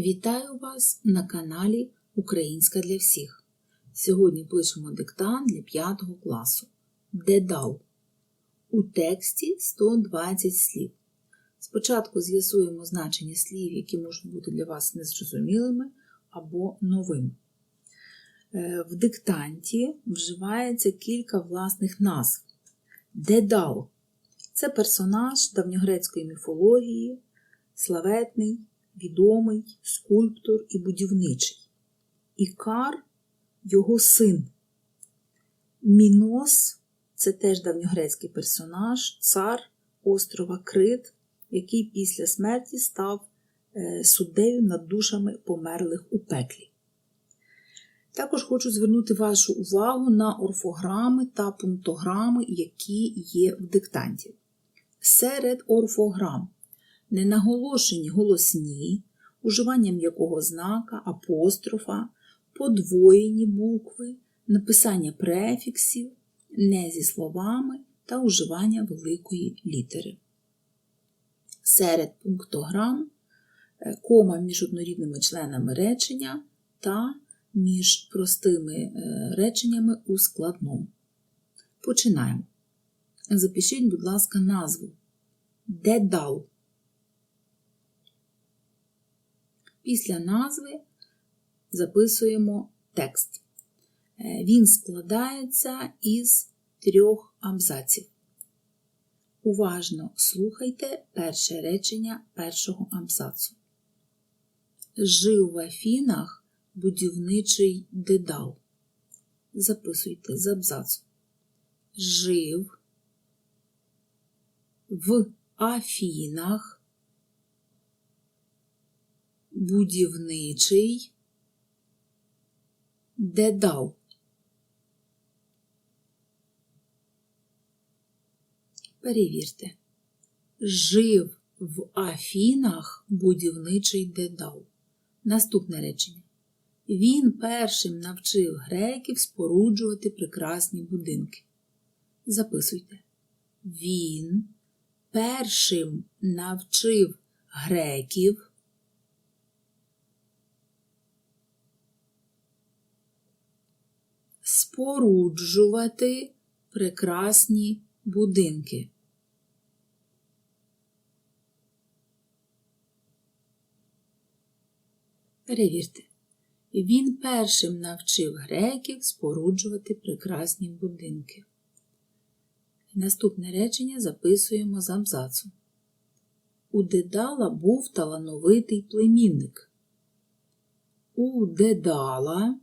Вітаю вас на каналі Українська для всіх. Сьогодні пишемо диктант для 5 класу. Дедал. У тексті 120 слів. Спочатку з'ясуємо значення слів, які можуть бути для вас незрозумілими або новими. Е, В диктанті вживається кілька власних назв. Дедал це персонаж давньогрецької міфології, славетний, відомий скульптор і будівничий. Ікар його син. Мінос це теж давньогрецький персонаж, цар острова Крит, який після смерті став е, суддею над душами померлих у пеклі. Також хочу звернути вашу увагу на орфограми та пунктограми, які є в диктанті. Серед орфограм ненаголошені голосні, уживання м'якого знака, апострофа, подвоєні букви, написання префіксів, не зі словами та уживання великої літери. Серед пунктограм е, кома між однорідними членами речення та між простими е, реченнями у складному. Починаємо. Запишіть, будь ласка, назву. Дедал. Після назви записуємо текст. Е, Він складається із трьох абзаців. Уважно слухайте перше речення першого абзацу. Жив в Афінах будівничий дедал. Записуйте з абзацу. Жив в Афінах будівничий дедал. Перевірте. Жив в Афінах будівничий дедал. Наступне речення. Він першим навчив греків споруджувати прекрасні будинки. Записуйте. Він першим навчив греків споруджувати прекрасні будинки. Перевірте. Він першим навчив греків споруджувати прекрасні будинки. Наступне речення записуємо з абзацу. У Дедала був талановитий племінник. У Дедала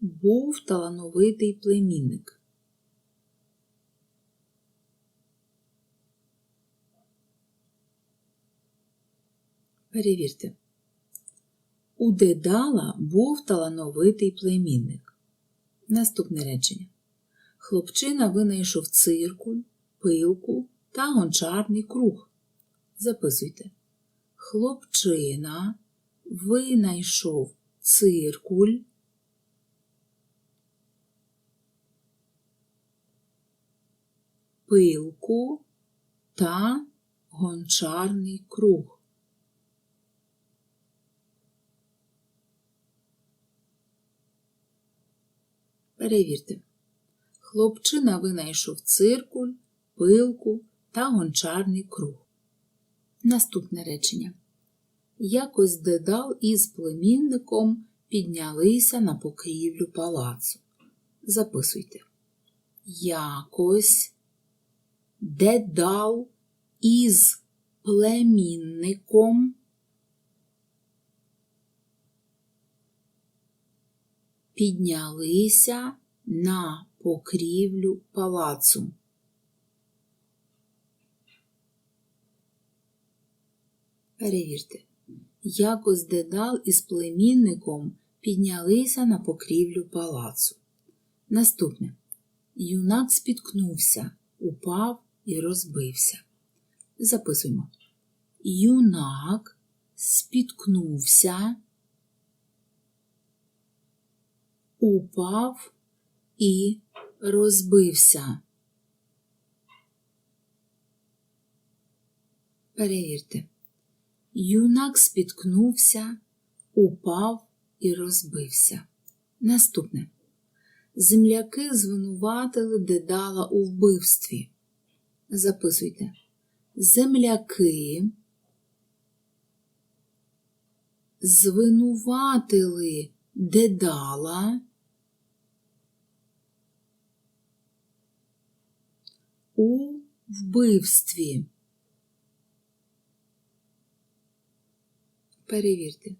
був талановитий племінник. Перевірте. У Дедала був талановитий племінник. Наступне речення. Хлопчина винайшов циркуль, пилку та гончарний круг. Записуйте. Хлопчина винайшов циркуль, пилку та гончарний круг. Перевірте. Хлопчина винайшов циркуль, пилку та гончарний круг. Наступне речення. Якось дедал із племінником піднялися на покрівлю палацу. Записуйте. Якось дедал із племінником піднялися на покрівлю палацу. Перевірте. Якось дедал із племінником піднялися на покрівлю палацу. Наступне. Юнак спіткнувся, упав і розбився. Записуємо. Юнак спіткнувся, упав і розбився. Перевірте. Юнак спіткнувся, упав і розбився. Наступне. Земляки звинуватили Дедала у вбивстві. Записуйте. Земляки звинуватили Дедала у вбивстві. Перевірте.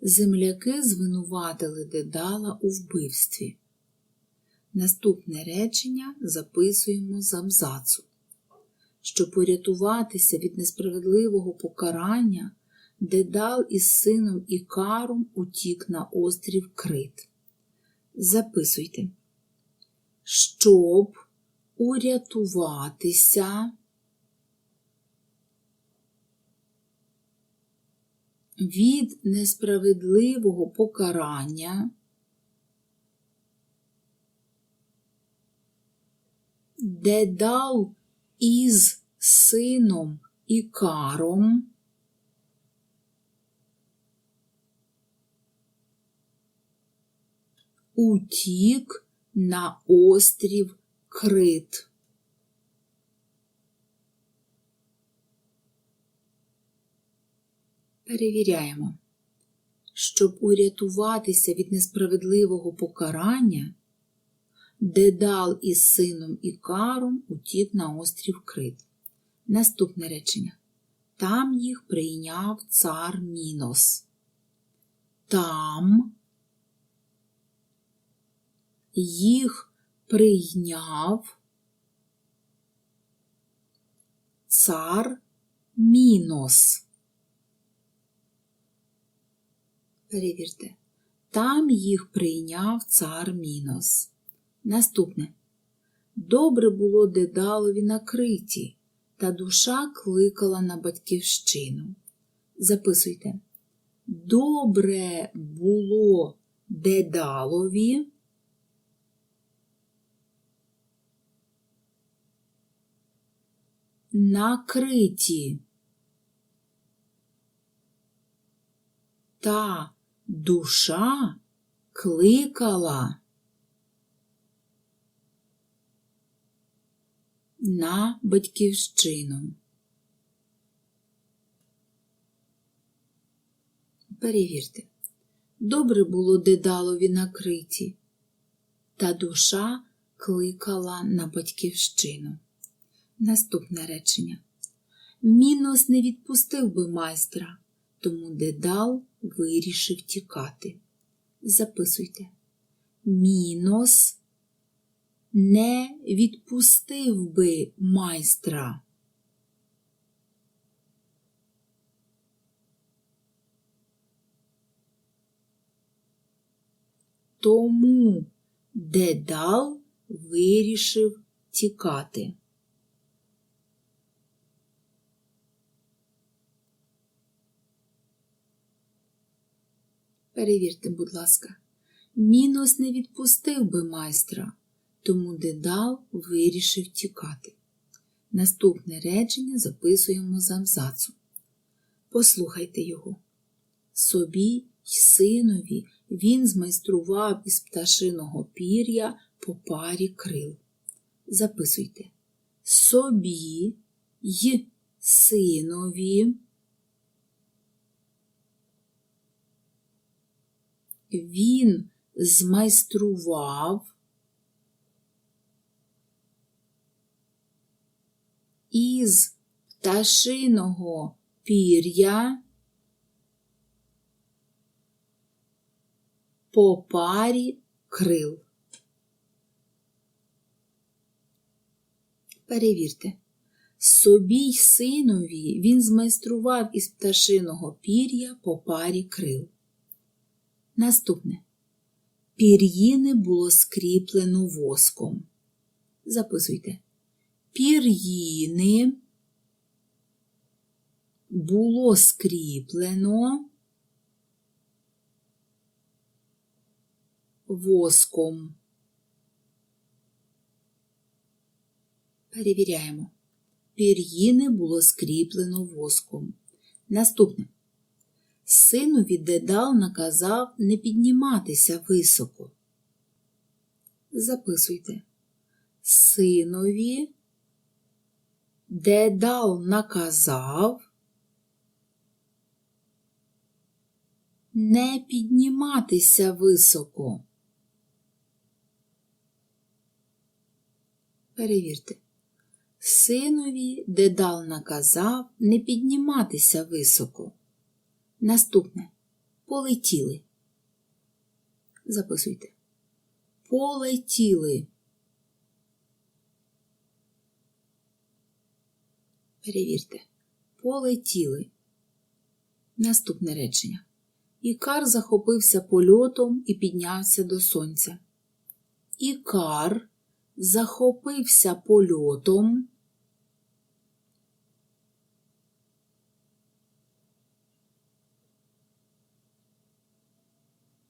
Земляки звинуватили Дедала у вбивстві. Наступне речення записуємо з абзацу. Щоб порятуватися від несправедливого покарання, Дедал із сином Ікаром утік на острів Крит. Записуйте. Щоб урятуватися від несправедливого покарання Дедал із сином Ікаром утік на острів Крит. Перевіряємо. Щоб урятуватися від несправедливого покарання, Дедал із сином Ікаром утік на острів Крит. Наступне речення. Там їх прийняв цар Мінос. Там їх прийняв цар Мінос. Перевірте. Там їх прийняв цар Мінос. Наступне. Добре було Дедалові на криті, та душа кликала на батьківщину. Записуйте. Добре було Дедалові. На криті. Та душа кликала на батьківщину. Перевірте. Добре було Дедалові на криті, та душа кликала на батьківщину. Наступне речення. Мінос не відпустив би майстра, тому Дедал вирішив тікати. Записуйте. Мінос не відпустив би майстра. Тому Дедал вирішив тікати. Перевірте, будь ласка, Мінос не відпустив би майстра, тому Дедал вирішив тікати. Наступне речення записуємо з абзацу. Послухайте його. Собі й синові він змайстрував із пташиного пір'я по парі крил. Записуйте. Собі й синові. Він змайстрував із пташиного пір'я по парі крил. Перевірте. Собі й синові він змайстрував із пташиного пір'я по парі крил. Наступне. Пір'їни було скріплено воском. Записуйте пір'їни було скріплено воском. Перевіряємо. Пір'їни було скріплено воском. Наступне. Синові Дедал наказав не підніматися високо. Записуйте. Синові Дедал наказав не підніматися високо. Перевірте. Синові Дедал наказав не підніматися високо. Наступне. Полетіли. Записуйте. Полетіли. Перевірте. Полетіли. Наступне речення. Ікар захопився польотом і піднявся до сонця. Ікар захопився польотом.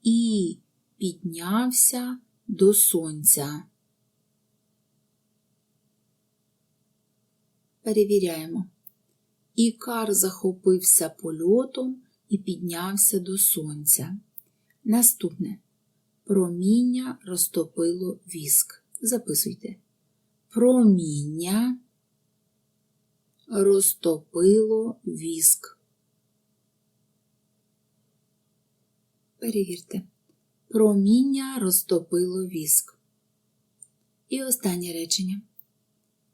І піднявся до сонця. Перевіряємо. Ікар захопився польотом і піднявся до сонця. Наступне. Проміння розтопило віск. Записуйте. Проміння розтопило віск. Перевірте. Проміння розтопило віск. І останнє речення.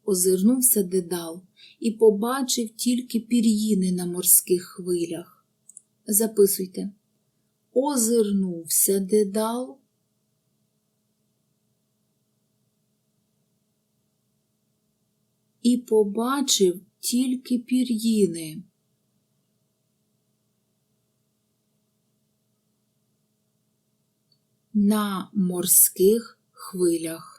Озирнувся дедал і побачив тільки пір'їни на морських хвилях. Записуйте. Озирнувся дедал. І побачив тільки пір'їни. На морських хвилях.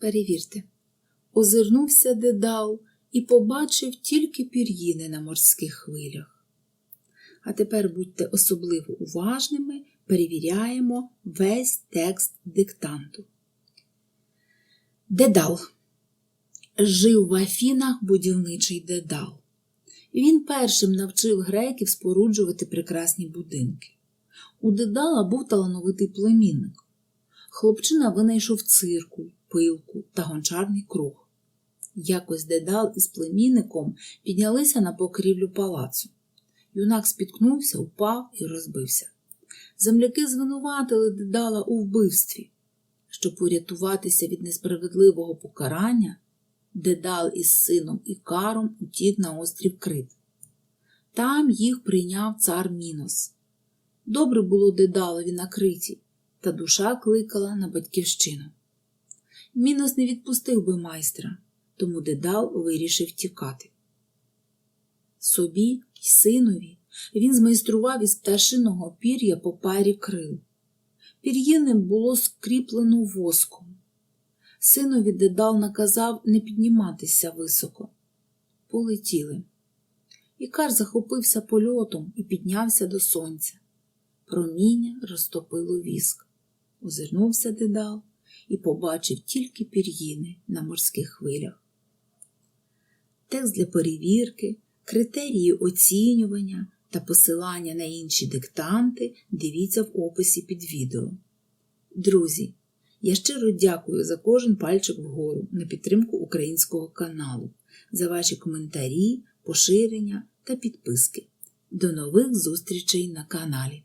Перевірте. Озирнувся дедал і побачив тільки пір'їни на морських хвилях. А тепер будьте особливо уважними, перевіряємо весь текст диктанту. Дедал. Жив в Афінах будівничий дедал. Він першим навчив греків споруджувати прекрасні будинки. У Дедала був талановитий племінник. Хлопчина винайшов циркуль, пилку та гончарний круг. Якось Дедал із племінником піднялися на покрівлю палацу. Юнак спіткнувся, упав і розбився. Земляки звинуватили Дедала у вбивстві. Щоб урятуватися від несправедливого покарання, Дедал із сином Ікаром утік на острів Крит. Там їх прийняв цар Мінос. Добре було Дедалові на Криті, та душа кликала на батьківщину. Мінос не відпустив би майстра, тому Дедал вирішив тікати. Собі й синові він змайстрував із пташиного пір'я по парі крил. Пір'їним було скріплено воском. Синові Дедал наказав не підніматися високо. Полетіли. Ікар захопився польотом і піднявся до сонця. Проміння розтопило віск. Озирнувся Дедал і побачив тільки пір'їни на морських хвилях. Текст для перевірки, критерії оцінювання та посилання на інші диктанти дивіться в описі під відео. Друзі, я щиро дякую за кожен пальчик вгору на підтримку українського каналу, за ваші коментарі, поширення та підписки. До нових зустрічей на каналі!